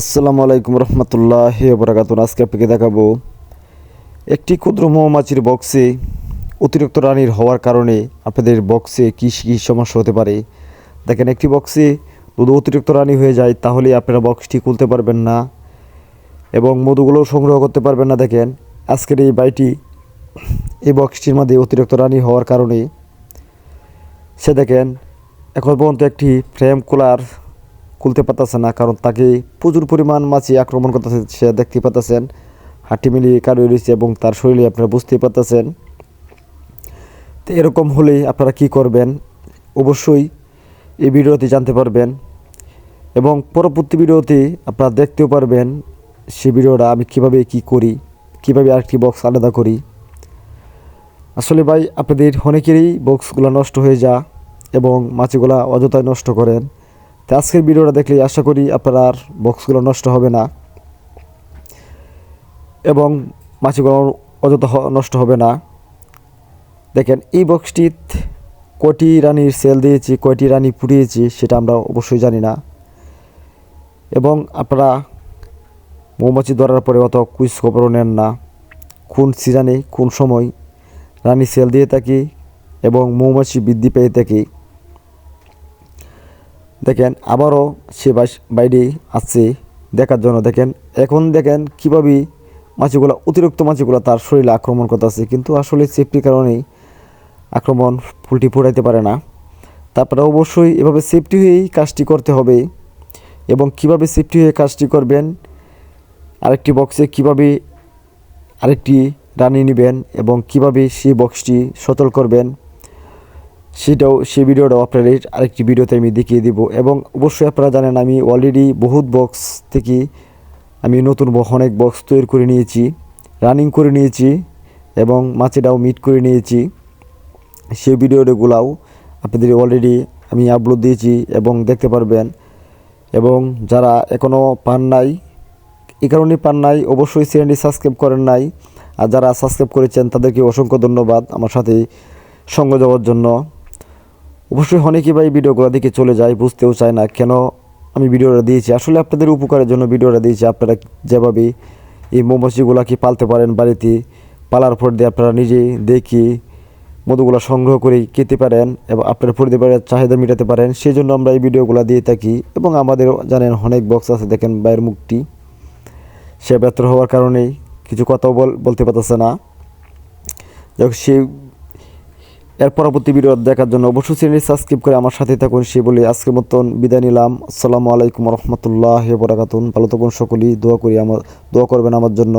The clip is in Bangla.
আসসালামু আলাইকুম রহমতুল্লাহ বরাকাতুন আজকে আপনাকে দেখাবো একটি ক্ষুদ্র মৌমাছির বক্সে অতিরিক্ত রানীর হওয়ার কারণে আপনাদের বক্সে কী কী সমস্যা হতে পারে। দেখেন, একটি বক্সে যদি অতিরিক্ত রানী হয়ে যায়, তাহলে আপনারা বক্সটি খুলতে পারবেন না এবং মধুগুলো সংগ্রহ করতে পারবেন না। দেখেন, আজকের এই বাইটি এই বক্সটির মধ্যে অতিরিক্ত রানী হওয়ার কারণে সে দেখেন, এখন পর্যন্ত একটি ফ্রেম কুলার খুলতে পারতেছে না, কারণ তাকে প্রচুর পরিমাণ মাছি আক্রমণ করতেছে, সে দেখতে পাচ্ছেন হাঁটি মিলিয়ে কারও রয়েছে এবং তার শরীরে আপনারা বুঝতে পারতেছেন। তো এরকম হলে আপনারা কি করবেন? অবশ্যই এই ভিডিওতে জানতে পারবেন এবং পরবর্তী ভিডিওতে আপনারা দেখতেও পারবেন সেই ভিডিওটা আমি কীভাবে কি করি, কীভাবে আরেকটি বক্স আলাদা করি। আসলে ভাই, আপনাদের অনেকেরই বক্সগুলো নষ্ট হয়ে যা এবং মাছিগুলা অযথায় নষ্ট করেন। তো আজকের ভিডিওটা দেখলে আশা করি আপনার বক্সগুলো নষ্ট হবে না এবং মাছিগুলো অযথা নষ্ট হবে না। দেখেন, এই বক্সটি কয়টি রানীর সেল দিয়েছি, কয়টি রানী পুড়িয়েছি সেটা আমরা অবশ্যই জানি না। এবং আপনারা মৌমাছি ধরার পরে অত কুইজ খবরও নেন না। কোন সিজনে কোন সময় রানী সেল দিয়ে থাকি এবং মৌমাছি বৃদ্ধি পেয়ে থাকি। দেখেন আবারও সে বাইরে আসছে দেখার জন্য। দেখেন, এখন দেখেন কীভাবে মাছিগুলো, অতিরিক্ত মাছিগুলো তার শরীরে আক্রমণ করতেছে। কিন্তু আসলে সেফটির কারণেই আক্রমণ ফুলটি ফুটাইতে পারে না। তারপরে অবশ্যই এভাবে সেফটি হয়েই কাজটি করতে হবে। এবং কীভাবে সেফটি হয়ে কাজটি করবেন, আরেকটি বক্সে কীভাবে আরেকটি রানি নেবেন, এবং কীভাবে সেই বক্সটি সচল করবেন সেটাও সেই ভিডিওটাও আপনাদের আরেকটি ভিডিওতে আমি দেখিয়ে দিব। এবং অবশ্যই আপনারা জানেন, আমি অলরেডি বহুত বক্স থেকে আমি নতুন অনেক বক্স তৈরি করে নিয়েছি। রানিং করে নিয়েছি এবং মাছেটাও মিট করে নিয়েছি। সেই ভিডিওগুলাও আপনাদের অলরেডি আমি আপলোড দিয়েছি এবং দেখতে পারবেন। এবং যারা এখনও পান নাই, এ কারণে পান নাই, অবশ্যই চ্যানেলটি সাবস্ক্রাইব করেন নাই। আর যারা সাবস্ক্রাইব করেছেন, তাদেরকে অসংখ্য ধন্যবাদ আমার সাথে সঙ্গ দেওয়ার জন্য। অবশ্যই অনেকেই ভাই ভিডিওগুলো দেখে চলে যায়, বুঝতেও চায় না কেন আমি ভিডিওটা দিয়েছি। আসলে আপনাদের উপকারের জন্য ভিডিওটা দিয়েছি। আপনারা যেভাবে এই মৌমাছিগুলাকে পালতে পারেন বাড়িতে, পালার পর দিয়ে আপনারা নিজে দেখি মধুগুলো সংগ্রহ করে খেতে পারেন এবং আপনার পরিবারের চাহিদা মেটাতে পারেন সেই জন্য আমরা এই ভিডিওগুলো দিয়ে থাকি এবং আমাদের জানেন অনেক বক্স আছে, দেখেন বাইরের মুখটি। সে ব্যর্থ হওয়ার কারণেই কিছু কথাও বল, বলতে পারতেছে না। যাই হোক, সে এর পরবর্তী ভিডিও দেখার জন্য অবশ্যই চ্যানেল সাবস্ক্রাইব করে আমার সাথে থাকুন সে বলে আজকের মতন বিদায় নিলাম। আসসালামু আলাইকুম রহমতুল্লাহ বরাকাতুন ভালো থাকুন সকলেই, দোয়া করি আমার দোয়া করবেন আমার জন্য।